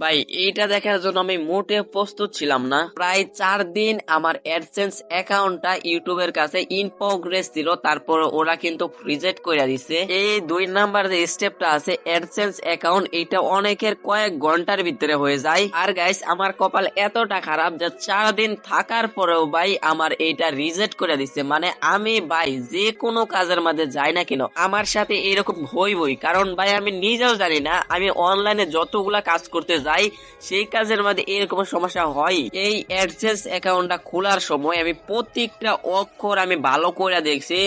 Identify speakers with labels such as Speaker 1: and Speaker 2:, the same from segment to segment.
Speaker 1: ভাই, এইটা দেখার জন্য আমি মোটে প্রস্তুত ছিলাম না। প্রায় চার দিন আমার অ্যাডসেন্স অ্যাকাউন্টটা ইউটিউবের কাছে ইন প্রোগ্রেস ছিল তারপর ওরা কিন্তু রিজেক্ট করে দিছে। এই দুই নাম্বার যে স্টেপটা আছে অ্যাডসেন্স অ্যাকাউন্ট এটা অনেকের কয়েক ঘণ্টার ভিতরে হয়ে যায়। আর গাইস আমার কপাল এতটা খারাপ যে চার দিন থাকার পরেও ভাই, আমার এইটা রিজেক্ট করে দিছে। মানে আমি ভাই, যে কোনো কাজের মাঝে যাই না কেন, আমার সাথে এরকম হইবই। কারণ ভাই, আমি নিজেও জানি না, আমি অনলাইনে যতগুলা কাজ করতে যাই সেই কাজের মধ্যে এরকম সমস্যা হয়। এই অ্যাডসেন্স অ্যাকাউন্টটা খোলার সময় আমি প্রত্যেকটা অক্ষর আমি ভালো করে দেখছি,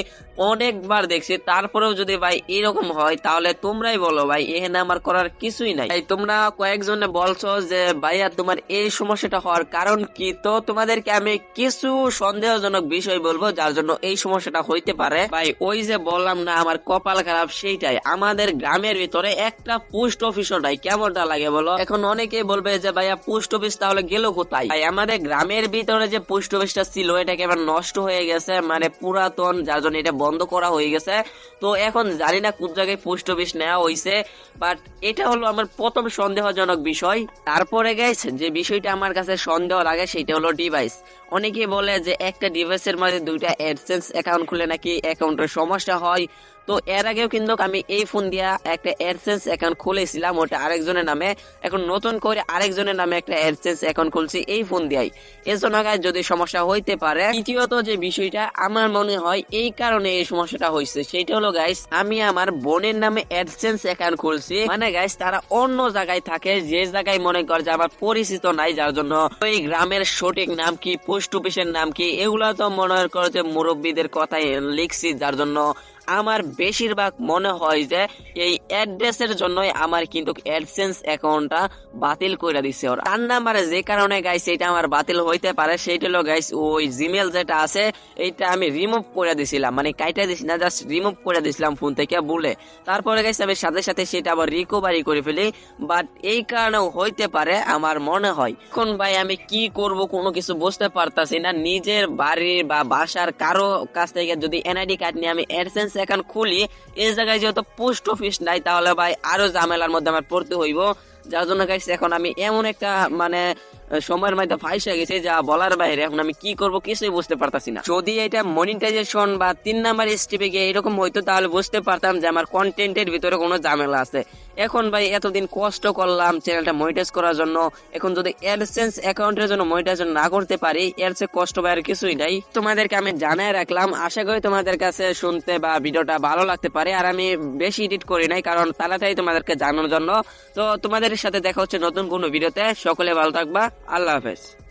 Speaker 1: অনেকবার দেখছি, তারপরেও যদি ভাই এরকম হয়, তাহলে তোমরাই বলো ভাই, এখানে আমার করার কিছুই নাই। তাই তোমরা কয়েকজনে বলছো যে, ভাইয়া, তোমার এই সমস্যাটা হওয়ার কারণ কি? তো তোমাদেরকে আমি কিছু সন্দেহজনক বিষয় বলব, যার জন্য এই সমস্যাটা হইতে পারে। ভাই, ওই যে বললাম না, আমার কপাল খারাপ, সেইটাই। আমাদের গ্রামের ভিতরে একটা পোস্ট অফিসও নাই। কেমনটা লাগে বলো? এখন অনেকেই বলবে যে, ভাইয়া পোস্ট অফিস তাহলে গেল কোথায়? ভাই, আমাদের গ্রামের ভিতরে যে পোস্ট অফিসটা ছিল এটা কেমন নষ্ট হয়ে গেছে মানে পুরাতন, যার জন্য এটা বন্ধ করা হয়ে গেছে। তো এখন জানি না কোন জায়গায় পোস্ট অফিস নেওয়া হয়েছে বাট এটা হলো আমার প্রথম সন্দেহজনক বিষয়। তারপরে গেছ যে বিষয়টা আমার কাছে সন্দেহ লাগে, সেটা হলো ডিভাইস অনেকে বলে যে, একটা ডিভাইসের মধ্যে দুইটা অ্যাডসেন্স অ্যাকাউন্ট খুলে নাকি অ্যাকাউন্টের সমস্যা হয়। তো এর আগেও কিন্তু আমি এই ফোন দিয়া একটা অ্যাডসেন্স অ্যাকাউন্ট খুলেছিলাম, ওটা আরেকজনের নামে। এখন নতুন করে আরেকজনের নামে একটা অ্যাডসেন্স অ্যাকাউন্ট খুলছি এই ফোন দিয়াই। এর জন্য যদি সমস্যা হইতে পারে, দ্বিতীয়ত যে বিষয়টা আমার মনে হয় এই কারণে এই সমস্যাটা হয়েছে সেটা হলো গাইস আমি আমার বোনের নামে অ্যাডসেন্স অ্যাকাউন্ট খুলছি। মানে গাইস তারা অন্য জায়গায় থাকে, যে জায়গায় মনে করে যে আমার পরিচিত নাই, যার জন্য ওই গ্রামের সঠিক নাম কি পোস্ট অফিসের নাম কি, এগুলা তো মনে করে যে মুরব্বীদের কথাই লিখছি, যার জন্য আমার বেশিরভাগ মনে হয় যে এই অ্যাড্রেসের জন্যই আমার কিন্তু অ্যাডসেন্স অ্যাকাউন্টটা বাতিল করে দিছে ওরা। তার নাম্বারে যে কারণে গাইস এটা আমার বাতিল হইতে পারে, সেইটা হলো গাইস ওই জিমেল যেটা আছে, এইটা আমি রিমুভ করে দিছিলাম। মানে কাইটা দিছি না জাস্ট রিমুভ করে দিছিলাম ফোন থেকে বলে। তারপরে গাইস আমি সাথে সাথে সেটা আবার রিকভারি করে ফেলি। বাট এই কারণেও হইতে পারে আমার মনে হয়। এখন ভাই আমি কি করব কোনো কিছু বুঝতে পারতাছি না। নিজের বাড়ির বা বাসার কারও কাছ থেকে যদি এনআইডি কার্ড নিয়ে আমি অ্যাডসেন্স অ্যাকাউন্ট খুলি। এই জায়গায় যেহেতু পোস্ট অফিস নাই, তাহলে ভাই আরও ঝামেলার মধ্যে আমার পড়তে হইব। যার জন্য গাইছে এখন আমি এমন একটা মানে সময়ের মধ্যে ফাইসা গেছে, যা বলার বাইরে। এখন আমি কি করব কিছুই বুঝতে পারতাছি না। যদি এটা মনিটাইজেশন বা তিন নাম্বার স্টেপে গিয়ে এরকম হইতো, তাহলে বুঝতে পারতাম যে আমার কন্টেন্টের ভিতরে কোনো ঝামেলা আছে। এখন ভাই, এতদিন কষ্ট করলাম চ্যানেলটা মনিটাইজ করার জন্য। এখন যদি অ্যাডসেন্স অ্যাকাউন্টের জন্য মনিটাইজেশন না করতে পারি, এর চেয়ে কষ্ট আর কিছুই নাই। তোমাদেরকে আমি জানাই রাখলাম, আশা করি তোমাদের কাছে শুনতে বা ভিডিওটা ভালো লাগতে পারে। আর আমি বেশি এডিট করি নাই, কারণ তাড়াতাড়ি তোমাদেরকে জানানোর জন্য। তো তোমাদের সাথে দেখা হচ্ছে নতুন কোনো ভিডিওতে। সকলে ভালো থাকবা। I love it.